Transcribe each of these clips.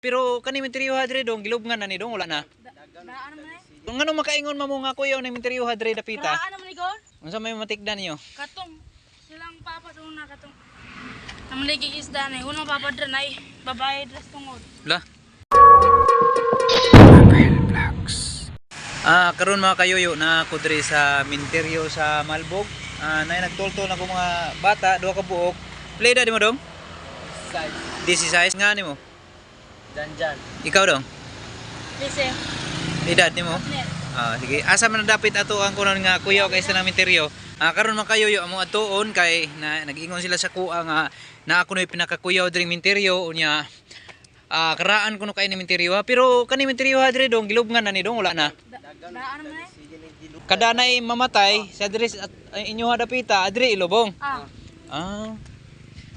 Pero kani minteriyo hadre dong gilubngan na ni dong wala na. Daan naman eh. Kung ano makaingon mo nga kuya ni minteriyo hadre dapita. Daan naman ikaw. Unsa may matikdan niyo? Katong. Silang papa sa una katong. Ang ligig isda na eh. Unang papa dran ay babae dras tungod. La. Ah, karon mga kayoyo na kudre sa minteryo sa Malbog. Ah, nay nagtulto na ko mga bata, duha ka buok. Play da di mo dong? Size. This is size nga nimo. Janjan. Ikaw dong. Lise. Edad nimo. Net. Ah, sige. Asa man na dapit ato ang kunon nga kuya kay sa namin teryo. Ah, karon man kayo yo amo atuon kay na nag-ingon sila sa kuha nga na ako noy pinakakuyaw dring minteryo unya ah karaan kuno kay ni minteryo ha. pero kani minteryo ha dire dong gilubngan na ni dong wala na. Daan eh. Kada na mamatay sa dire at inyo ha dapita adri ilubong. Ah. Ah.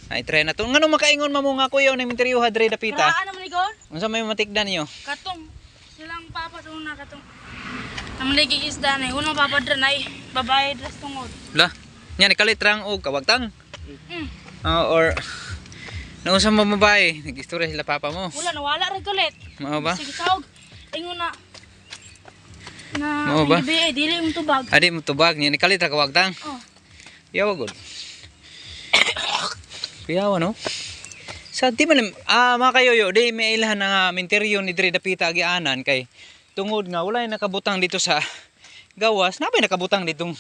Ay try na to. Ngano makaingon mo nga kuyaw ni minteryo ha dire dapita. Daan ikaw. Unsa may matikdan niyo? Katong. Silang papa sa una katong. Ang ligig isda na eh. Unang papa dran ay babae dras tungod. La. Nya ni kalitrang og kawagtang. Mm. Ah, or Naunsa mo babae? Nag-istorya sila papa mo. Wala nawala ra galit. Mao ba? Sige tawag. Ingon na. Na Mao ba? Ibi, eh, dili mo tubag. Adi mo tubag ni kalita kawagtang. Oh. Yawa gud. Yawa no. Sa di man ah mga kayoyo, di may ilahan nga minteryo ni Dre Dapita agianan kay tungod nga wala nakabutang dito sa gawas. Nabay nakabutang ditong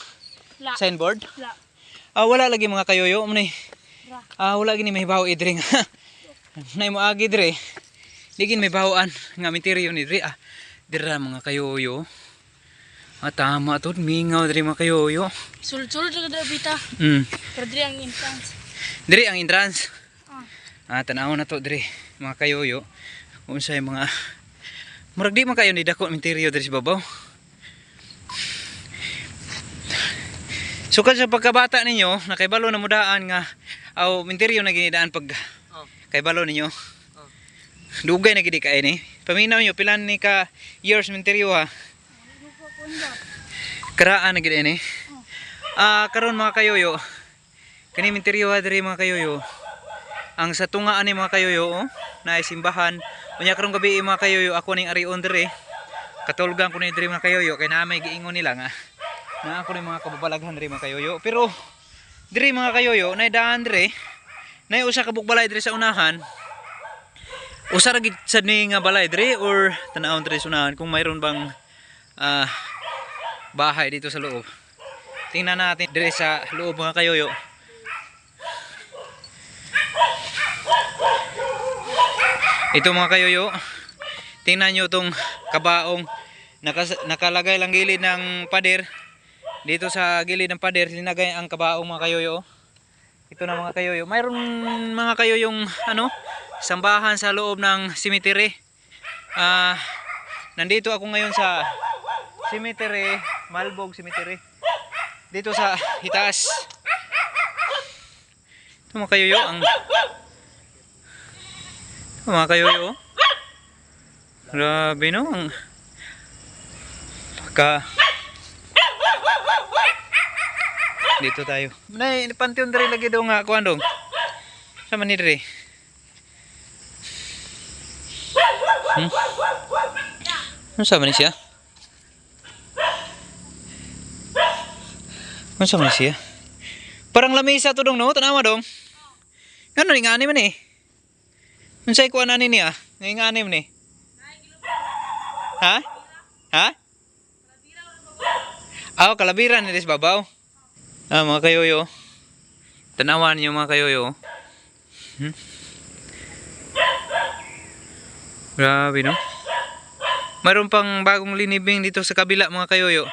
La. signboard. La. Ah wala lagi mga kayoyo mo ni. Ra. Ah wala gini may bawo idre nga. Nay mo agi Dre. Digin may bawaan nga minteryo ni Dre. Ah, dira mga kayoyo. Ah, tama to, mingaw diri mga kayoyo. Sul-sul bita. Mm. Pero diri ang entrance. Diri ang entrance. Ah. Tanaw na to diri mga kayoyo. Unsay mga Murag di man kayo ni dako interior diri sa babaw. Sukad sa pagkabata ninyo, nakaibalo na mudaan nga aw interior na ginidaan pag Oh. kaibalo ninyo. Oh. Dugay na gidi kay ni. Paminaw nyo pilan ni ka years interior ha. Karaan na gidi ni. Ah, karon mga kayoyo. Kani interior ha diri mga kayoyo. Ang sa tungaan ni mga kayoyo, oh, na simbahan. Unya karong gabi mga kayoyo, ako ning ari diri. Katulgan ko ni diri mga kayoyo kay na may giingon nila nga na ako ni mga kababalaghan diri mga kayoyo. Pero diri mga kayoyo, na daan diri. Na usa ka bukbalay diri sa unahan. Usa ra gid sad ni nga balay diri or tanawon diri sa unahan kung mayroon bang ah, bahay dito sa loob. Tingnan natin diri sa loob mga kayoyo. Ito mga kayoyo, tingnan nyo itong kabaong nakas, nakalagay lang gilid ng pader. Dito sa gilid ng pader, linagay ang kabaong mga kayoyo. Ito na mga kayoyo. Mayroon mga kayoyong ano, sambahan sa loob ng cemetery. Ah, nandito ako ngayon sa cemetery, Malbog Cemetery. Dito sa Hitaas. Ito mga kayoyo, ang mga kayoyo. Grabe no. Ang pagka dito tayo. Nay, pantion diri lagi daw nga kuan dong. Sa man ni diri? Hmm? Ano sa man ni siya? Ano sa ni? Parang lamisa to dong no, tanawa dong. Ngano ni ngani man eh? Unsay kuan ani niya? Ngay ngani man eh. Ha? Ha? Aw, kalabiran ni babaw. Ah, mga kayoyo. Tanawan niyo mga kayoyo. Hmm? Grabe no? Mayroon pang bagong linibing dito sa kabila mga kayoyo.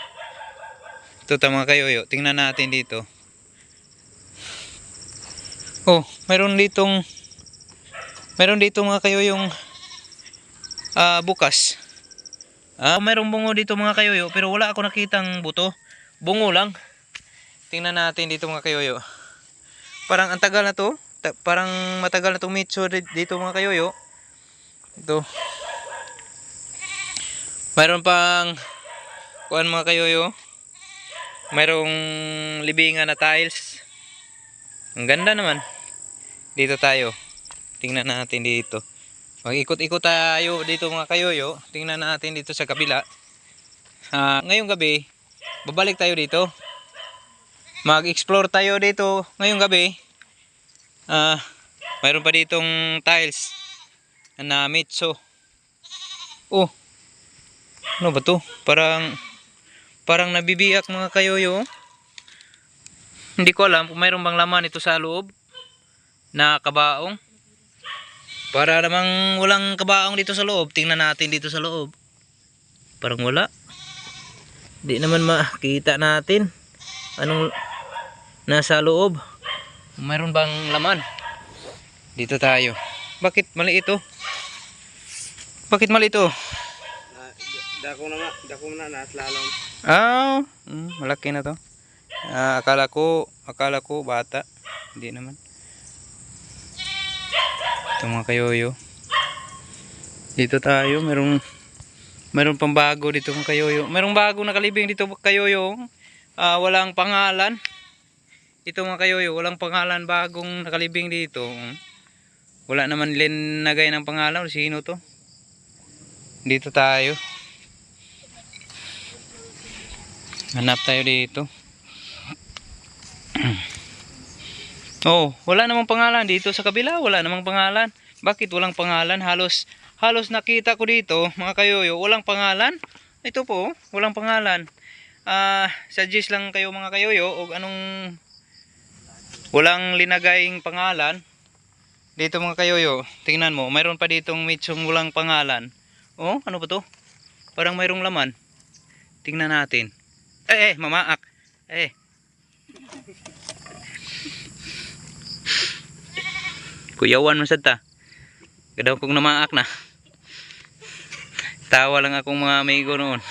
Ito ta mga kayoyo. Tingnan natin dito. Oh, mayroon ditong mayroon dito mga kayoyong ah bukas. Ah, mayroong bungo dito mga kayoyo pero wala ako nakitang buto. Bungo lang. Tingnan natin dito mga kayoyo. Parang ang tagal na to. Ta- parang matagal na tong mitso di- dito mga kayoyo. Ito. Mayroon pang kuan mga kayoyo. Mayroong libingan na tiles. Ang ganda naman. Dito tayo. Tingnan natin dito. Mag-ikot-ikot tayo dito mga kayoyo. Tingnan natin dito sa kabila. Ah, ngayong gabi, babalik tayo dito. Mag-explore tayo dito ngayong gabi. Ah, mayroon pa ditong tiles na mitso. Oh. Ano ba to? Parang parang nabibiyak mga kayoyo. Hindi ko alam kung mayroon bang laman ito sa loob na kabaong. Para namang walang kabaong dito sa loob. Tingnan natin dito sa loob. Parang wala. Di naman makita natin. Anong nasa loob. Mayroon bang laman? Dito tayo. Bakit mali ito? Bakit mali ito? Dako na nga, dako na natlalom. Ah, mm, malaki na to. Ah, akala ko, akala ko bata. Hindi naman. Ito mga kayoyo. Dito tayo, merong merong pang bago dito mga kayoyo. Merong bago nakalibing dito kayoyo. Ah, walang pangalan. Ito mga kayoyo, walang pangalan bagong nakalibing dito. Wala naman linagay ng pangalan. Sino to? Dito tayo. Hanap tayo dito. oh, wala namang pangalan dito sa kabila, wala namang pangalan. Bakit walang pangalan? Halos halos nakita ko dito, mga kayoyo, walang pangalan. Ito po, walang pangalan. Ah, suggest lang kayo mga kayoyo og anong walang linagaying pangalan. Dito mga kayoyo, tingnan mo, mayroon pa ditong mitsong walang pangalan. Oh, ano ba to? Parang mayroong laman. Tingnan natin. Eh, eh, mamaak. Eh. Kuyawan mo sad ta. Kadaw kong namaak na. Tawa lang akong mga amigo noon.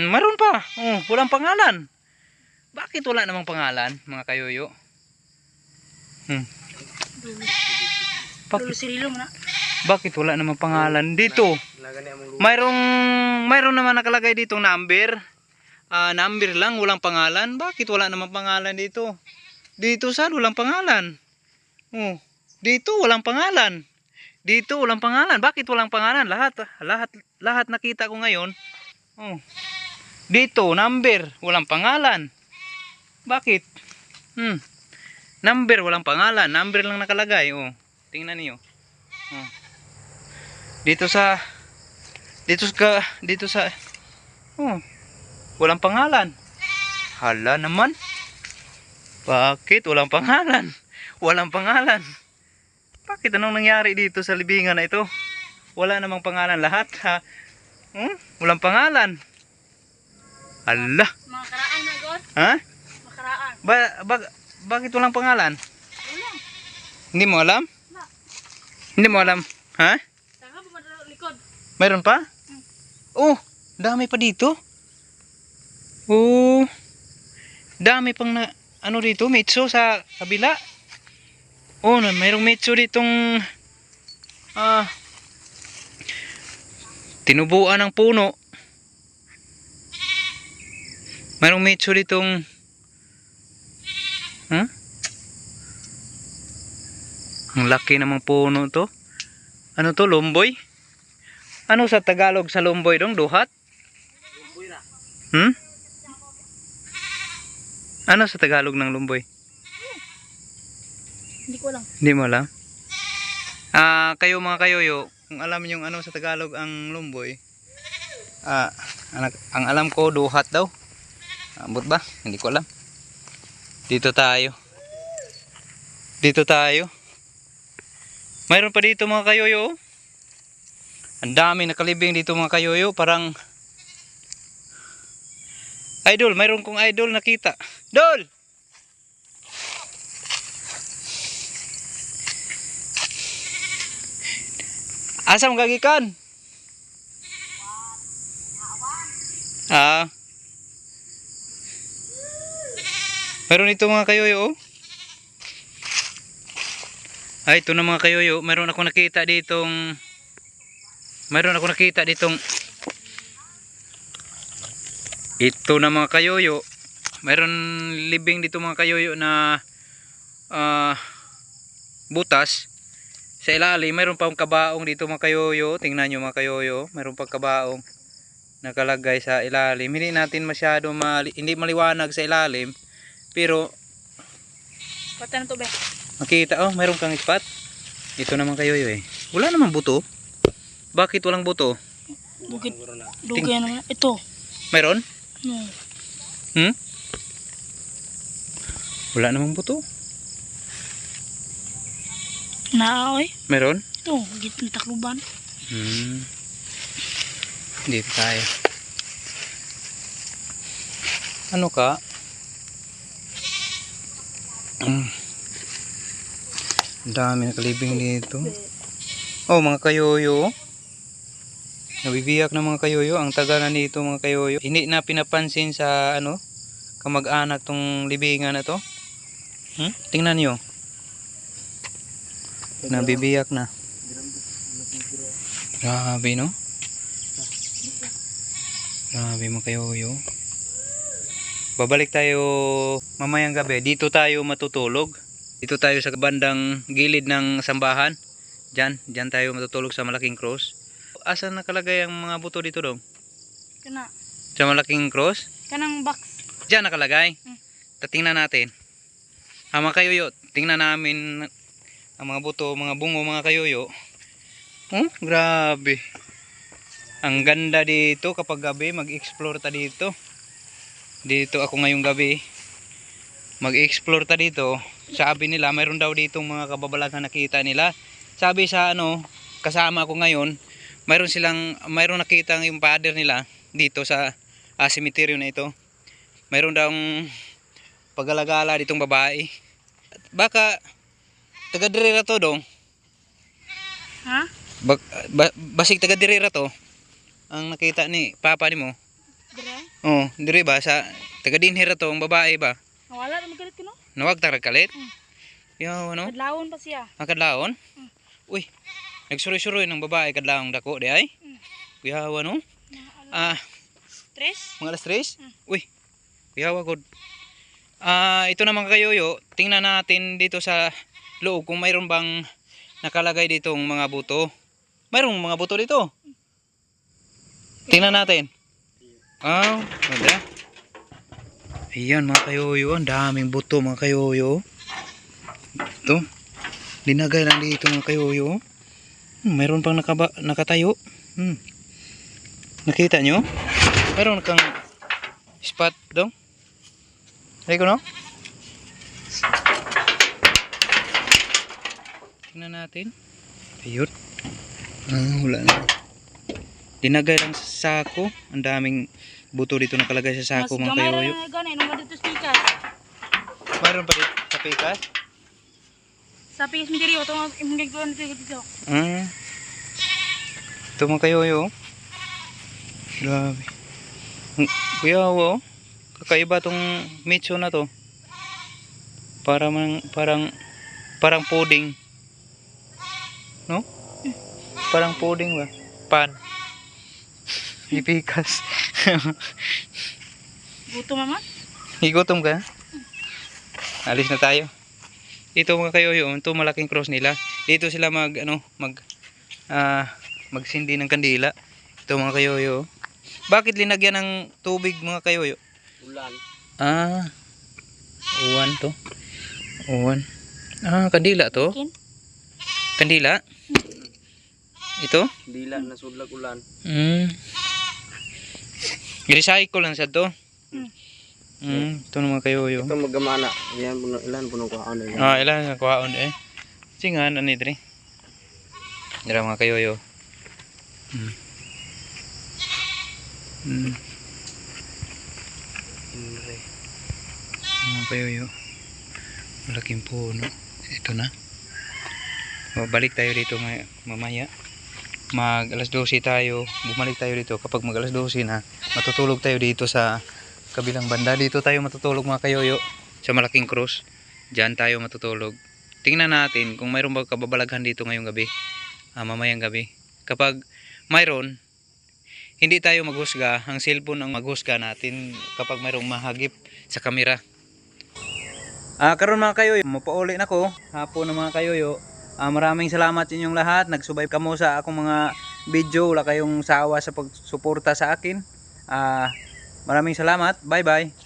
Hmm, Meron pa. Oh, walang pangalan. Bakit wala namang pangalan, mga kayoyo? Hmm. Bakit, bakit wala namang pangalan dito? Mayroong mayroon naman nakalagay ditong number. Ah, number lang, walang pangalan. Bakit wala namang pangalan dito? Dito sa walang pangalan. Oh, dito walang pangalan. Dito walang pangalan. Bakit walang pangalan? Lahat lahat lahat nakita ko ngayon. Oh. Dito number, walang pangalan. Bakit? Hmm. Number walang pangalan, number lang nakalagay. Oh. Tingnan niyo. Oh. Dito sa dito sa dito sa oh, walang pangalan. Hala naman. Bakit walang pangalan? Walang pangalan. Bakit anong nangyari dito sa libingan na ito? Wala namang pangalan lahat ha. Hmm? Walang pangalan. Hala. Mga karaan na god. Ha? Mga karaan. Ba, ba- bakit walang pangalan? Wala. Hindi mo alam? Wala. Hindi mo alam? Ha? Saka pa likod. Mayroon pa? Oh, dami pa dito. Oh, dami pang na, ano dito, mitso sa kabila. Oh, na, mayroong mitso ditong, ah, tinubuan ng puno. Mayroong mitso ditong, huh? Ang laki namang puno to. Ano to, lumboy? Ano sa Tagalog sa lumboy dong? Duhat? Hmm? Ano sa Tagalog ng lumboy? Hindi ko alam. Hindi mo alam? Ah, kayo mga kayoyo, kung alam niyo ano sa Tagalog ang lumboy, ah, anak, ang alam ko duhat daw. Ambot ba? Hindi ko alam. Dito tayo. Dito tayo. Mayroon pa dito mga kayoyo. oh. Ang dami nakalibing dito mga kayoyo, parang Idol, mayroon kong idol nakita. Dol! Asa mo gagikan? Ah. Meron ito mga kayoyo oh. Ay, ito na mga kayoyo. Meron ako nakita ditong Meron ako nakita ditong Ito na mga kayoyo. Meron libing dito mga kayoyo na ah, butas. Sa ilalim, mayroon pang kabaong dito mga kayoyo. Tingnan nyo mga kayoyo. Mayroon pang kabaong nakalagay sa ilalim. Hindi natin masyado mali hindi maliwanag sa ilalim. Pero Pata na to be. makita, oh, mayroon kang spot. Ito naman kayoyo eh. Wala naman buto. Bakit walang buto? Bukit. Dugay naman. Ito. Mayroon? No. Hmm? Wala namang buto. Naoy. Meron? Ito. Git na takluban. Hmm. Dito tayo. Ano ka? Mm. Ang dami nakalibing dito. Oh, mga kayoyo. Nabibiyak na mga kayoyo. Ang taga na nito mga kayoyo. Hindi na pinapansin sa ano, kamag-anak tong libingan na to. Hmm? Tingnan nyo. Nabibiyak na. Grabe no? Grabe mga kayoyo. Babalik tayo mamayang gabi. Dito tayo matutulog. Dito tayo sa bandang gilid ng sambahan. Diyan, diyan tayo matutulog sa malaking cross. Asan nakalagay ang mga buto dito dong? Kana. Sa malaking cross? Kanang box. Diyan nakalagay. Hmm. Tatingnan natin. Ah, mga kayoyo, tingnan namin ang mga buto, mga bungo, mga kayoyo. Oh, grabe. Ang ganda dito kapag gabi, mag-explore ta dito. Dito ako ngayong gabi. Mag-explore ta dito. Sabi nila, mayroon daw dito mga kababalagan nakita nila. Sabi sa ano, kasama ko ngayon, mayroon silang, mayroon nakita yung father nila dito sa ah, cemetery na ito. Mayroon daw paggalagala ditong babae. Baka taga dirira to dong. Ha? Bak, ba, basig taga dirira to. Ang nakita ni papa nimo. Dire. Oh, dire ba sa taga dinhira to ang babae ba? Nawala na magalit ko no. Nawag tarag kalit. Mm. Yo, ano? Kadlawon pa siya. Ang kadlaon? Mm. Uy, nagsuroy-suroy ng babae kadlaong dako di ay? Mm. Kuyawa no? Ah, Tres. mga alas 3? Mm. Uy, kuyawa god. Ah, ito naman kayoyo, tingnan natin dito sa loob kung mayroon bang nakalagay ditong mga buto. Mayroong mga buto dito. Tingnan natin. Ah, wala. Ayan mga kayoyo, ang daming buto mga kayoyo. Ito. Dinagay lang dito mga kayoyo. Hmm, mayroon pang nakaba, nakatayo. Hmm. Nakita nyo? Mayroon kang spot dong. Ay ko no? Tingnan natin. Ayun. Ah, wala na. Dinagay lang sa sako. Ang daming buto dito nakalagay sa sako mga gamay kayoyo. na ganay nung dito speaker. Mayroon pa dito sa pikas. Sa PS Misterio to imong gagawin dito dito. Ah. Ito mga kayoyo. Grabe. Ang kuyawa oh. Kakaiba tong mitso na to. Para man, parang parang pudding. No? Parang pudding ba? Pan. Ipikas. Gutom mama. Higutom ka? Alis na tayo. Dito mga kayoyo, ito malaking cross nila. Dito sila mag ano, mag ah magsindi ng kandila. Ito mga kayoyo. Bakit linagyan ng tubig mga kayoyo? Ulan. Ah. Uwan to. Uwan. Ah, kandila to. Kin. Kandila. Ito? Dila na sudlag ulan. Mm. Recycle lang sa to. Mm. Mm, ito naman kayoyo. Ito magamana. Yan puno ilan puno ko ano yan. Ah, ilan nga kuhaon eh. Singan ani diri. Dira mga kayoyo. Hmm. Hmm. Inre. Mga kayoyo. Malaking puno. Ito na. Balik tayo dito mamaya. Mag alas 12 tayo. Bumalik tayo dito. Kapag mag alas 12 na, matutulog tayo dito sa kabilang banda. Dito tayo matutulog mga kayoyo. Sa malaking cross. Diyan tayo matutulog. Tingnan natin kung mayroon ba kababalaghan dito ngayong gabi. Ah, mamayang gabi. Kapag mayroon, hindi tayo maghusga. Ang cellphone ang maghusga natin kapag mayroong mahagip sa kamera. Ah, karon mga kayoyo, mapauli na ko. Hapon na mga kayoyo. Ah, maraming salamat sa inyong lahat. Nagsubay kamo sa akong mga video. Wala kayong sawa sa pagsuporta sa akin. Ah, maraming salamat. Bye bye.